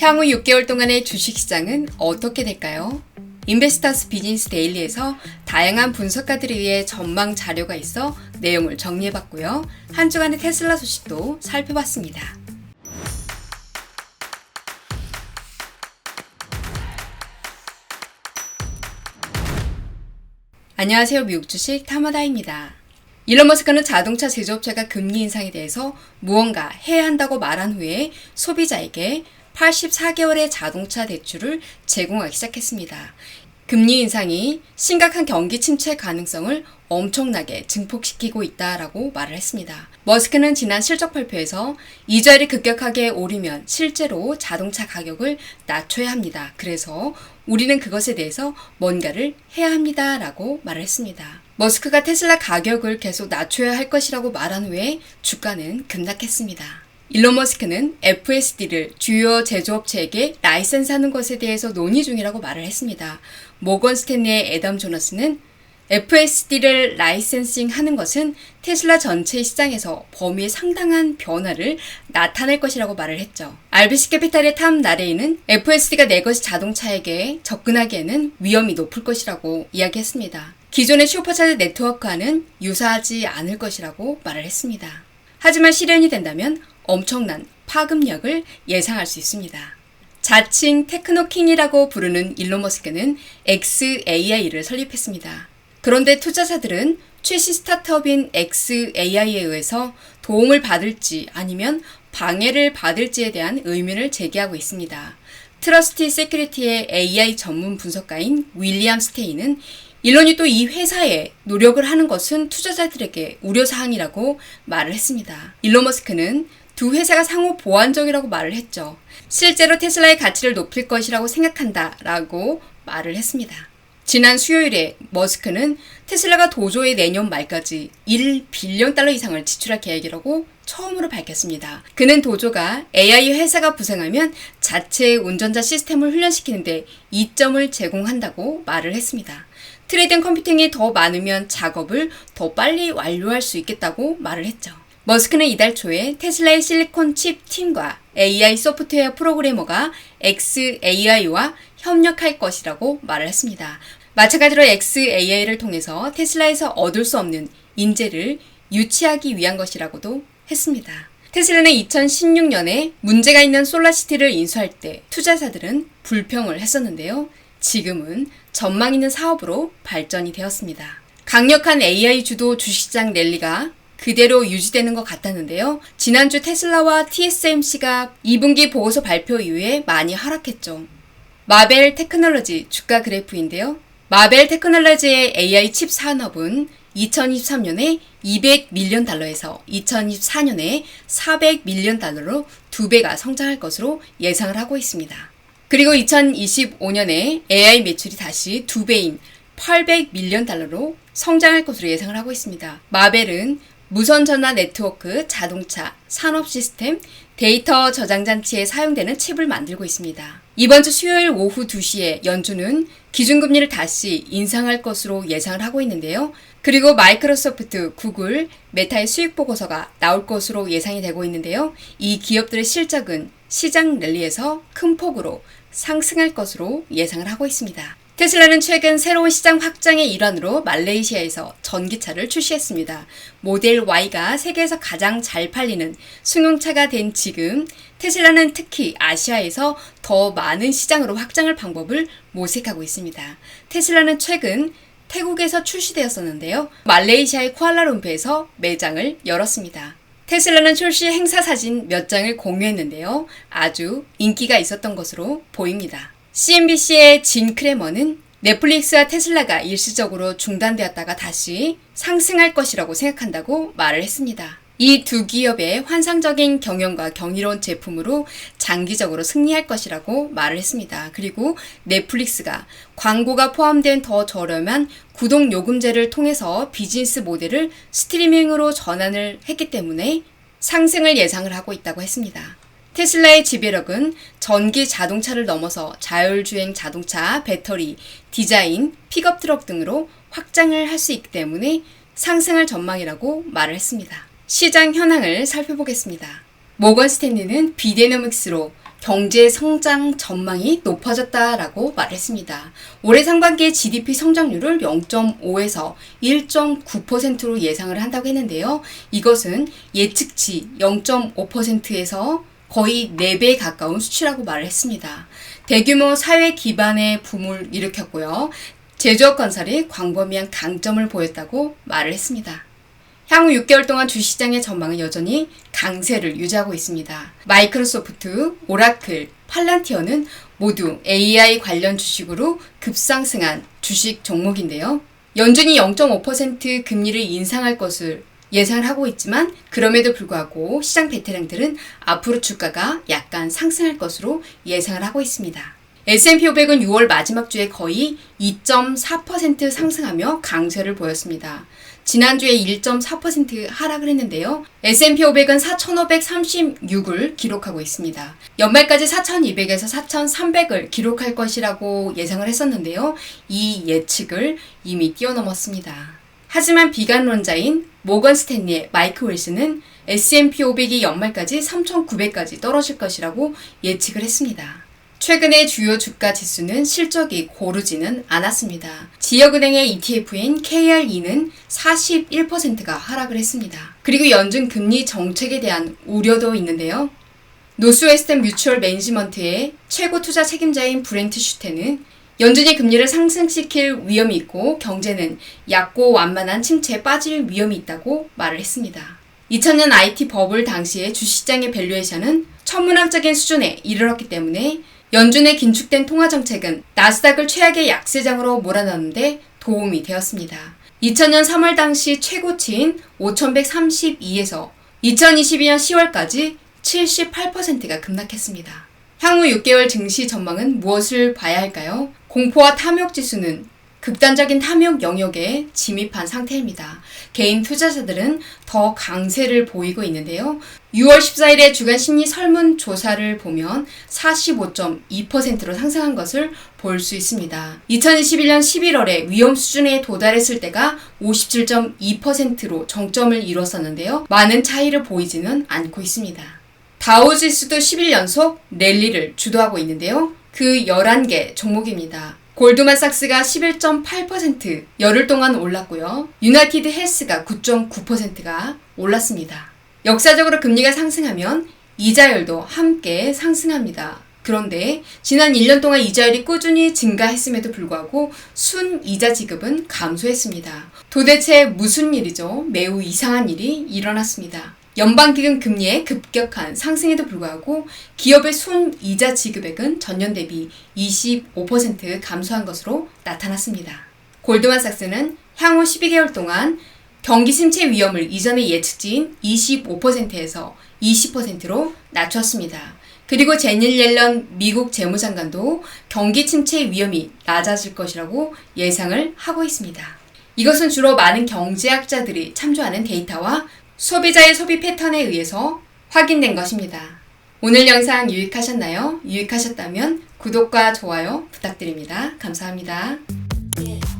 향후 6개월 동안의 주식시장은 어떻게 될까요? 인베스터스 비즈니스 데일리에서 다양한 분석가들에 의해 전망 자료가 있어 내용을 정리해봤고요. 한 주간의 테슬라 소식도 살펴봤습니다. 안녕하세요. 미국 주식 타마다입니다. 일론 머스크는 자동차 제조업체가 금리 인상에 대해서 무언가 해야 한다고 말한 후에 소비자에게 84개월의 자동차 대출을 제공하기 시작했습니다. 금리 인상이 심각한 경기 침체 가능성을 엄청나게 증폭시키고 있다라고 말을 했습니다. 머스크는 지난 실적 발표에서 이자율이 급격하게 오르면 실제로 자동차 가격을 낮춰야 합니다. 그래서 우리는 그것에 대해서 뭔가를 해야 합니다라고 말을 했습니다. 머스크가 테슬라 가격을 계속 낮춰야 할 것이라고 말한 후에 주가는 급락했습니다. 일론 머스크는 FSD를 주요 제조업체에게 라이센스하는 것에 대해서 논의 중이라고 말을 했습니다. 모건 스탠리의 애덤 조너스는 FSD를 라이센싱 하는 것은 테슬라 전체 시장에서 범위에 상당한 변화를 나타낼 것이라고 말을 했죠. RBC 캐피탈의 탐 나레이는 FSD가 내 것이 자동차에게 접근하기에는 위험이 높을 것이라고 이야기했습니다. 기존의 슈퍼차저 네트워크와는 유사하지 않을 것이라고 말을 했습니다. 하지만 실현이 된다면 엄청난 파급력을 예상할 수 있습니다. 자칭 테크노킹이라고 부르는 일론 머스크는 XAI를 설립했습니다. 그런데 투자자들은 최신 스타트업인 XAI에 의해서 도움을 받을지 아니면 방해를 받을지에 대한 의문을 제기하고 있습니다. 트러스티 세큐리티의 AI 전문 분석가인 윌리엄 스테이는 일론이 또 이 회사에 노력을 하는 것은 투자자들에게 우려사항이라고 말을 했습니다. 일론 머스크는 두 회사가 상호 보완적이라고 말을 했죠. 실제로 테슬라의 가치를 높일 것이라고 생각한다 라고 말을 했습니다. 지난 수요일에 머스크는 테슬라가 도저히 내년 말까지 1빌리언 달러 이상을 지출할 계획이라고 처음으로 밝혔습니다. 그는 도조가 AI 회사가 부상하면 자체 운전자 시스템을 훈련시키는데 이점을 제공한다고 말을 했습니다. 트레이딩 컴퓨팅이 더 많으면 작업을 더 빨리 완료할 수 있겠다고 말을 했죠. 머스크는 이달 초에 테슬라의 실리콘 칩 팀과 AI 소프트웨어 프로그래머가 XAI와 협력할 것이라고 말을 했습니다. 마찬가지로 XAI를 통해서 테슬라에서 얻을 수 없는 인재를 유치하기 위한 것이라고도 했습니다. 테슬라는 2016년에 문제가 있는 솔라시티를 인수할 때 투자자들은 불평을 했었는데요. 지금은 전망 있는 사업으로 발전이 되었습니다. 강력한 AI 주도 주식장 랠리가 그대로 유지되는 것 같았는데요. 지난주 테슬라와 TSMC가 2분기 보고서 발표 이후에 많이 하락했죠. 마벨 테크놀로지 주가 그래프인데요. 마벨 테크놀로지의 AI 칩 산업은 2023년에 200밀리언 달러에서 2024년에 400밀리언 달러로 두 배가 성장할 것으로 예상을 하고 있습니다. 그리고 2025년에 AI 매출이 다시 두 배인 800밀리언 달러로 성장할 것으로 예상을 하고 있습니다. 마벨은 무선 전화 네트워크, 자동차, 산업 시스템, 데이터 저장 장치에 사용되는 칩을 만들고 있습니다. 이번 주 수요일 오후 2시에 연준은 기준금리를 다시 인상할 것으로 예상을 하고 있는데요. 그리고 마이크로소프트, 구글, 메타의 수익 보고서가 나올 것으로 예상이 되고 있는데요. 이 기업들의 실적은 시장 랠리에서 큰 폭으로 상승할 것으로 예상을 하고 있습니다. 테슬라는 최근 새로운 시장 확장의 일환으로 말레이시아에서 전기차를 출시했습니다. 모델 Y가 세계에서 가장 잘 팔리는 승용차가 된 지금 테슬라는 특히 아시아에서 더 많은 시장으로 확장할 방법을 모색하고 있습니다. 테슬라는 최근 태국에서 출시되었었는데요. 말레이시아의 쿠알라룸푸에서 매장을 열었습니다. 테슬라는 출시 행사 사진 몇 장을 공유했는데요. 아주 인기가 있었던 것으로 보입니다. CNBC의 진 크레머는 넷플릭스와 테슬라가 일시적으로 중단되었다가 다시 상승할 것이라고 생각한다고 말을 했습니다. 이 두 기업의 환상적인 경영과 경이로운 제품으로 장기적으로 승리할 것이라고 말을 했습니다. 그리고 넷플릭스가 광고가 포함된 더 저렴한 구독 요금제를 통해서 비즈니스 모델을 스트리밍으로 전환을 했기 때문에 상승을 예상을 하고 있다고 했습니다. 테슬라의 지배력은 전기 자동차를 넘어서 자율주행 자동차, 배터리, 디자인, 픽업 트럭 등으로 확장을 할 수 있기 때문에 상승할 전망이라고 말을 했습니다. 시장 현황을 살펴보겠습니다. 모건 스탠리는 비데노믹스로 경제 성장 전망이 높아졌다라고 말했습니다. 올해 상반기의 GDP 성장률을 0.5에서 1.9%로 예상을 한다고 했는데요. 이것은 예측치 0.5%에서 거의 4배에 가까운 수치라고 말을 했습니다. 대규모 사회 기반의 붐을 일으켰고요. 제조업 건설이 광범위한 강점을 보였다고 말을 했습니다. 향후 6개월 동안 주시장의 전망은 여전히 강세를 유지하고 있습니다. 마이크로소프트, 오라클, 팔란티어는 모두 AI 관련 주식으로 급상승한 주식 종목인데요. 연준이 0.5% 금리를 인상할 것을 예상을 하고 있지만 그럼에도 불구하고 시장 베테랑들은 앞으로 주가가 약간 상승할 것으로 예상을 하고 있습니다. S&P 500은 6월 마지막 주에 거의 2.4% 상승하며 강세를 보였습니다. 지난주에 1.4% 하락을 했는데요. S&P 500은 4,536을 기록하고 있습니다. 연말까지 4,200에서 4,300을 기록할 것이라고 예상을 했었는데요. 이 예측을 이미 뛰어넘었습니다. 하지만 비관론자인 모건 스탠리의 마이크 윌슨은 S&P 500이 연말까지 3,900까지 떨어질 것이라고 예측을 했습니다. 최근의 주요 주가 지수는 실적이 고르지는 않았습니다. 지역은행의 ETF인 KRE는 41%가 하락을 했습니다. 그리고 연준 금리 정책에 대한 우려도 있는데요. 노스웨스턴 뮤추얼 매니지먼트의 최고 투자 책임자인 브렌트 슈테는 연준이 금리를 상승시킬 위험이 있고 경제는 얕고 완만한 침체에 빠질 위험이 있다고 말을 했습니다. 2000년 IT 버블 당시의 주시장의 밸류에이션은 천문학적인 수준에 이르렀기 때문에 연준의 긴축된 통화 정책은 나스닥을 최악의 약세장으로 몰아넣는데 도움이 되었습니다. 2000년 3월 당시 최고치인 5132에서 2022년 10월까지 78%가 급락했습니다. 향후 6개월 증시 전망은 무엇을 봐야 할까요? 공포와 탐욕 지수는 극단적인 탐욕 영역에 진입한 상태입니다. 개인 투자자들은 더 강세를 보이고 있는데요. 6월 14일에 주간 심리 설문 조사를 보면 45.2%로 상승한 것을 볼 수 있습니다. 2021년 11월에 위험 수준에 도달했을 때가 57.2%로 정점을 이뤘었는데요. 많은 차이를 보이지는 않고 있습니다. 다우 지수도 10일 연속 랠리를 주도하고 있는데요. 그 11개 종목입니다. 골드만삭스가 11.8% 열흘 동안 올랐고요. 유나이티드 헬스가 9.9%가 올랐습니다. 역사적으로 금리가 상승하면 이자율도 함께 상승합니다. 그런데 지난 1년 동안 이자율이 꾸준히 증가했음에도 불구하고 순 이자 지급은 감소했습니다. 도대체 무슨 일이죠? 매우 이상한 일이 일어났습니다. 연방기금 금리의 급격한 상승에도 불구하고 기업의 순 이자 지급액은 전년 대비 25% 감소한 것으로 나타났습니다. 골드만삭스는 향후 12개월 동안 경기 침체 위험을 이전의 예측치인 25%에서 20%로 낮췄습니다. 그리고 제닐 옐런 미국 재무장관도 경기 침체 위험이 낮아질 것이라고 예상을 하고 있습니다. 이것은 주로 많은 경제학자들이 참조하는 데이터와 소비자의 소비 패턴에 의해서 확인된 것입니다. 오늘 영상 유익하셨나요? 유익하셨다면 구독과 좋아요 부탁드립니다. 감사합니다. Yeah.